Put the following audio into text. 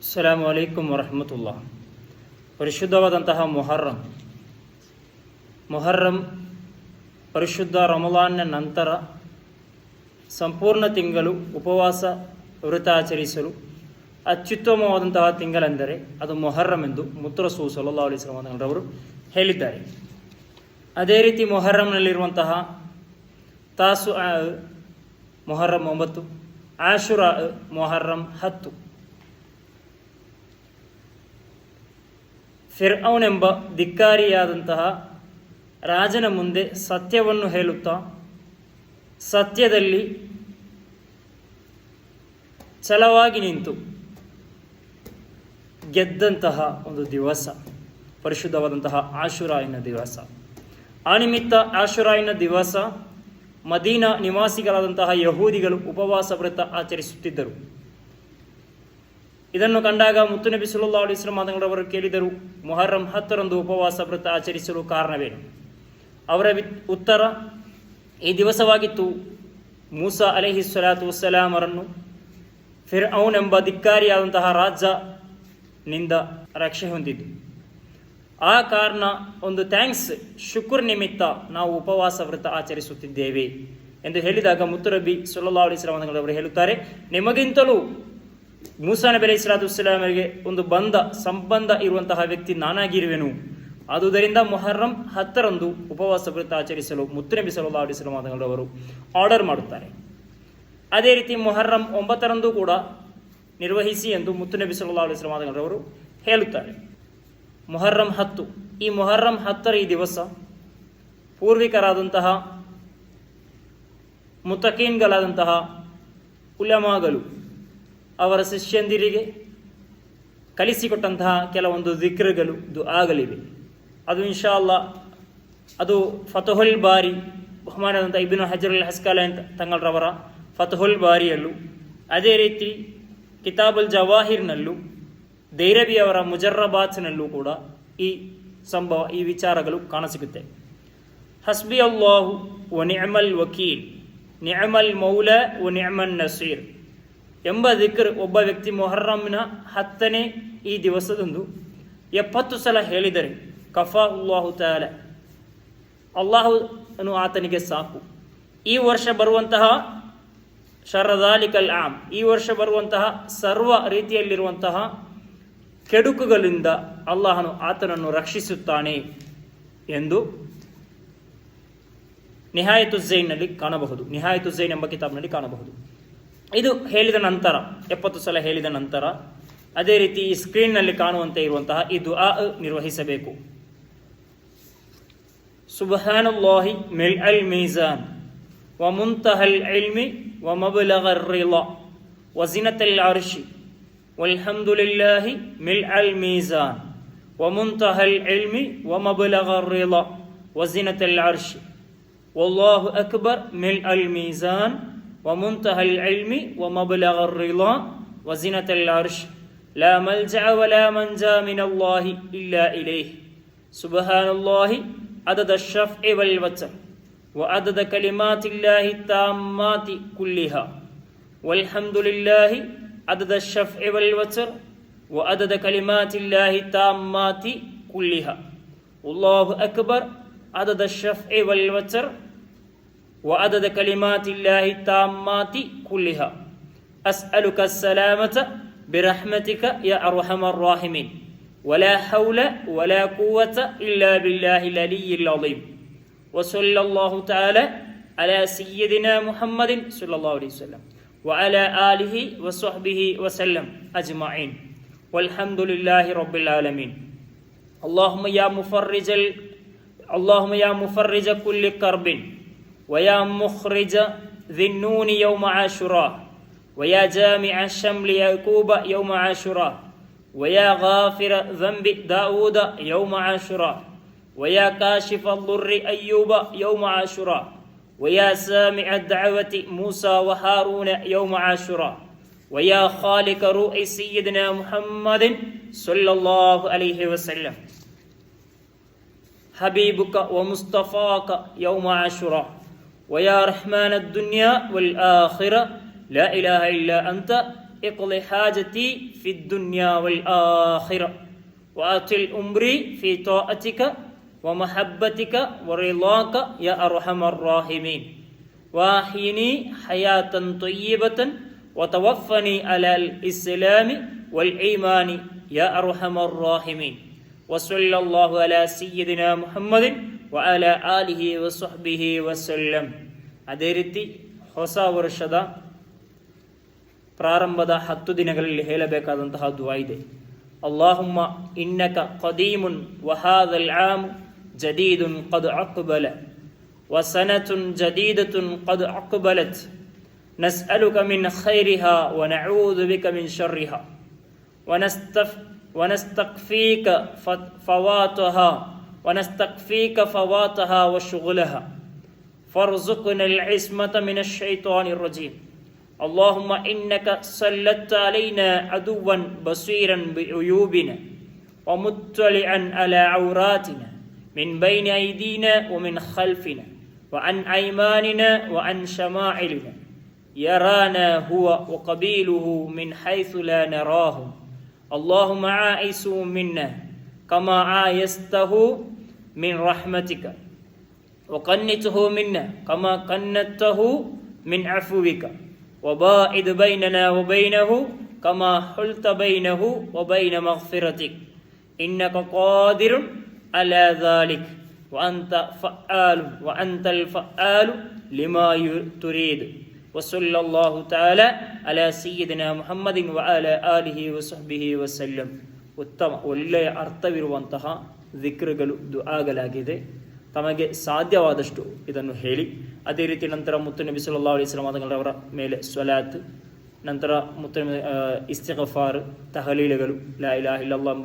ಅಸ್ಸಲಾಮು ಅಲೈಕುಮ್ ವರಹಮತುಲ್ಲಾ ಪರಿಶುದ್ಧವಾದಂತಹ ಮೊಹರ್ರಂ ಮೊಹರ್ರಂ ಪರಿಶುದ್ಧ ರಮಲಾನ್ನ ನಂತರ ಸಂಪೂರ್ಣ ತಿಂಗಳು ಉಪವಾಸ ವ್ರತ ಆಚರಿಸಲು ಅತ್ಯುತ್ತಮವಾದಂತಹ ತಿಂಗಳೆಂದರೆ ಅದು ಮೊಹರ್ರಂ ಎಂದು ಮುತ್ತರಸು ಸಲ್ಲಾ ಅಲಿಸ್ಲಾಮರವರು ಹೇಳಿದ್ದಾರೆ ಅದೇ ರೀತಿ ಮೊಹರ್ರಂನಲ್ಲಿರುವಂತಹ ತಾಸು ಮೊಹರ್ರಂ ಒಂಬತ್ತು ಆಶುರ ಮೊಹರ್ರಂ ಹತ್ತು ಫಿರ್ಔನೆಂಬ ಧಿಕ್ಕಾರಿಯಾದಂತಹ ರಾಜನ ಮುಂದೆ ಸತ್ಯವನ್ನು ಹೇಳುತ್ತಾ, ಸತ್ಯದಲ್ಲಿ ಛಲವಾಗಿ ನಿಂತು ಗೆದ್ದಂತಹ ಒಂದು ದಿವಸ, ಪರಿಶುದ್ಧವಾದಂತಹ ಆಶುರಾಯಿನ ದಿವಸ. ಆ ನಿಮಿತ್ತ ಆಶುರಾಯಿನ ದಿವಸ ಮದೀನಾ ನಿವಾಸಿಗಳಾದಂತಹ ಯಹೂದಿಗಳು ಉಪವಾಸ ವ್ರತ ಆಚರಿಸುತ್ತಿದ್ದರು. ಇದನ್ನು ಕಂಡಾಗ ಮುತ್ತುನಬಿ ಸುಲ್ಲಾ ಅಲಿಸ್ಲಾಂ ಮಾತನಾಡವರು ಕೇಳಿದರು, ಮೊಹರಂ ಹತ್ತರಂದು ಉಪವಾಸ ವ್ರತ ಆಚರಿಸಲು ಕಾರಣವೇನು? ಅವರ ಉತ್ತರ, ಈ ದಿವಸವಾಗಿತ್ತು ಮೂಸಾ ಅಲಹಿ ಸಲಾತು ವಸ್ಸಲಾಮರನ್ನು ಫಿರ್ ಎಂಬ ಧಿಕ್ಕಾರಿಯಾದಂತಹ ರಾಜನಿಂದ ರಕ್ಷೆ ಹೊಂದಿದ್ದು. ಆ ಕಾರಣ ಒಂದು ಥ್ಯಾಂಕ್ಸ್ ಶುಕ್ರ ನಿಮಿತ್ತ ನಾವು ಉಪವಾಸ ವ್ರತ ಆಚರಿಸುತ್ತಿದ್ದೇವೆ. ಎಂದು ಹೇಳಿದಾಗ ಮುತ್ತುರಬಿ ಸುಲ್ಲಾ ಅಲಿಸ್ಲಾಮವರು ಹೇಳುತ್ತಾರೆ, ನಿಮಗಿಂತಲೂ ಮೂಸಾ ನಬಿ ಅಲೈಹಿ ಸಲಾತು ವಸ್ಸಲಾಮರಿಗೆ ಒಂದು ಬಂಧ ಸಂಬಂಧ ಇರುವಂತಹ ವ್ಯಕ್ತಿ ನಾನಾಗಿರುವೆನು. ಆದುದರಿಂದ ಮೊಹರ್ರಂ ಹತ್ತರಂದು ಉಪವಾಸ ವ್ರತ ಆಚರಿಸಲು ಮುತ್ತುನಬಿ ಸಲ್ಲಾ ಅವರು ಆರ್ಡರ್ ಮಾಡುತ್ತಾರೆ. ಅದೇ ರೀತಿ ಮೊಹರ್ರಂ ಒಂಬತ್ತರಂದು ಕೂಡ ನಿರ್ವಹಿಸಿ ಎಂದು ಮುತ್ತುನಬಿ ಸಲ್ಲಾ ಅಲಿಸ್ಲಾಂ ಅವರು ಹೇಳುತ್ತಾರೆ. ಮೊಹರ್ರಂ ಹತ್ತು. ಈ ಮೊಹರ್ರಂ ಹತ್ತರ ಈ ದಿವಸ ಪೂರ್ವಿಕರಾದಂತಹ ಮುತಕೀನ್ಗಳಾದಂತಹ ಉಲಮಾಗಳು ಅವರ ಶಿಷ್ಯಂದಿರಿಗೆ ಕಲಿಸಿಕೊಟ್ಟಂತಹ ಕೆಲವೊಂದು ದಿಕ್ರಗಳು ಆಗಲಿವೆ. ಅದು ಇನ್ಶಾ ಅಲ್ಲ ಅದು ಫತಹುಲ್ ಬಾರಿ ಬಹುಮಾನದಂಥ ಹಜರ್ ಹಜರುಲ್ ಹಸ್ಕಾಲ ಅಂತ ತಂಗಳರವರ ಫತಹುಲ್ ಬಾರಿಯಲ್ಲೂ, ಅದೇ ರೀತಿ ಕಿತಾಬುಲ್ ಜವಾಹಿರ್ನಲ್ಲೂ ದೈರಬಿಯವರ ಮುಜರ್ರಬಾತ್ನಲ್ಲೂ ಕೂಡ ಈ ಸಂಭವ, ಈ ವಿಚಾರಗಳು ಕಾಣಸಿಗುತ್ತೆ. ಹಸ್ಬಿ ಅಲ್ಲಾಹು ಒ ನಿಅಮಲ್ ವಕೀಲ್, ನಿಅಮಲ್ ಮೌಲ ಒ ನಿಅಮನ್ ನಸೀರ್. ಎಂಬ ದಿಕ್ಕರ್ ಒಬ್ಬ ವ್ಯಕ್ತಿ ಮೊಹರ್ರಮ್ನ ಹತ್ತನೇ ಈ ದಿವಸದಂದು ಎಪ್ಪತ್ತು ಸಲ ಹೇಳಿದರೆ ಕಫಾ ಅಲ್ಲಾಹು ತಾಲ. ಅಲ್ಲಾಹು ಅನು ಆತನಿಗೆ ಸಾಕು. ಈ ವರ್ಷ ಬರುವಂತಹ ಶರದಾಲಿಕಲ್ ಆಮ್, ಈ ವರ್ಷ ಬರುವಂತಹ ಸರ್ವ ರೀತಿಯಲ್ಲಿರುವಂತಹ ಕೆಡುಕುಗಳಿಂದ ಅಲ್ಲಾಹನು ಆತನನ್ನು ರಕ್ಷಿಸುತ್ತಾನೆ ಎಂದು ನಿಹಾಯತು ಝೈನ್ನಲ್ಲಿ ಕಾಣಬಹುದು. ನಿಹಾಯತು ಝೈನ್ ಎಂಬ ಕಿತಾಬ್ನಲ್ಲಿ ಕಾಣಬಹುದು. ಇದು ಹೇಳಿದ ನಂತರ ಎಪ್ಪತ್ತು ಸಲ ಹೇಳಿದ ನಂತರ ಅದೇ ರೀತಿ ಈ ಸ್ಕ್ರೀನ್ನಲ್ಲಿ ಕಾಣುವಂತೆ ಇರುವಂತಹ ಈ ದುಆ ನಿರ್ವಹಿಸಬೇಕು ಸುಬಹಾನಲ್ಲಾಹಿ ಮಿಲ್ ಅಲ್ ಮೀಜಾನ್ ومنتهى العلم ومبلغ الرضا وزنة العرش والحمد لله ملء الميزان ومنتهى العلم ومبلغ الرضا وزنة العرش والله أكبر ملء الميزان ومنتهى العلم ومبلغ الرضا وزنة العرش. لا ملجأ ولا منجا من الله إلا إليه. سبحان الله عدد الشفع والوتر وعدد كلمات الله التامات كلها. والحمد لله عدد الشفع والوتر وعدد كلمات الله التامات كلها. والله أكبر عدد الشفع والوتر وعدد كلمات الله التامات كلها. أسألك السلامة برحمتك يا أرحم الراحمين. ولا حول ولا قوة إلا بالله العلي العظيم. وصلى الله تعالى على سيدنا محمد صلى الله عليه وسلم وعلى آله وصحبه وسلم أجمعين. والحمد لله رب العالمين. اللهم يا مفرج ال... اللهم يا مفرج كل كرب. ويا مخرج ذي النون يوم عاشوراء ويا جامع الشمل يعقوب يوم عاشوراء ويا غافر ذنب داود يوم عاشوراء ويا كاشف الضر أيوب يوم عاشوراء ويا سامع الدعوة موسى وهارون يوم عاشوراء ويا خالق روح سيدنا محمد صلى الله عليه وسلم. حبيبك ومصطفاك يوم عاشوراء. ويا رحمن الدنيا والآخرة لا إله إلا أنت اقض حاجتي في الدنيا والآخرة. وأطل أمري في طاعتك ومحبتك ورضاك يا أرحم الراحمين. واحيني حياة طيبة وتوفني على الإسلام والإيمان يا أرحم الراحمين. وصلى الله على سيدنا محمد وعلى آله وصحبه وسلم ಅದೇ ರೀತಿ ಹೊಸ ವರ್ಷದ ಪ್ರಾರಂಭದ ಹತ್ತು ದಿನಗಳಲ್ಲಿ ಹೇಳಬೇಕಾದಂತಹ ದುವಾ ಇದೆ ಅಲ್ಲಾಹುಮ್ಮ ಇನ್ನಕ ಕದೀಮುನ್ ವಹಾದಲ್ ಆಮ್ ಜದೀದುನ್ ಕದ್ ಅಕ್ಬಲ وسنة جديدة قد أقبلت نسألك من خيرها ونعوذ بك من شرها ونستف ونستقفيك فت- فواتها ونستقفيك فواتها وشغلها. فارزقنا العصمة من الشيطان الرجيم. اللهم إنك سلطت علينا عدوا بصيرا بعيوبنا ومطلعا على عوراتنا من بين أيدينا ومن خلفنا وعن أيماننا وعن شمائلنا. يرانا هو وقبيله من حيث لا نراهم. اللهم عائسوا منا كما عايسته من رحمتك وقنته منا كما قنته من عفوك وباعد بيننا وبينه كما حلت بينه وبين مغفرتك إنك قادر على ذلك وأنت فعال وأنت الفعال لما ي- تريد وصلى الله تعالى على سيدنا محمد وعلى آله وصحبه وسلم ಉತ್ತಮ ಒಳ್ಳೆಯ ಅರ್ಥವಿರುವಂತಹ ದಿಕ್ರುಗಳು ದುಆಗಳಾಗಿದೆ ತಮಗೆ ಸಾಧ್ಯವಾದಷ್ಟು ಇದನ್ನು ಹೇಳಿ. ಅದೇ ರೀತಿ ನಂತರ ಮುತ್ತು ನಬಿ ಸಲ್ಲಾ ಅಲಿಸ್ಲಾಮರವರ ಮೇಲೆ ಸ್ವಲಾತ್ ನಂತರ ಮುತ್ತು ಇಸ್ತಿಗಫಾರ್, ತಹಲೀಲಗಳು, ಲಾ ಇಲಾ ಇಲ್ಲಲ್ಲಾಹ್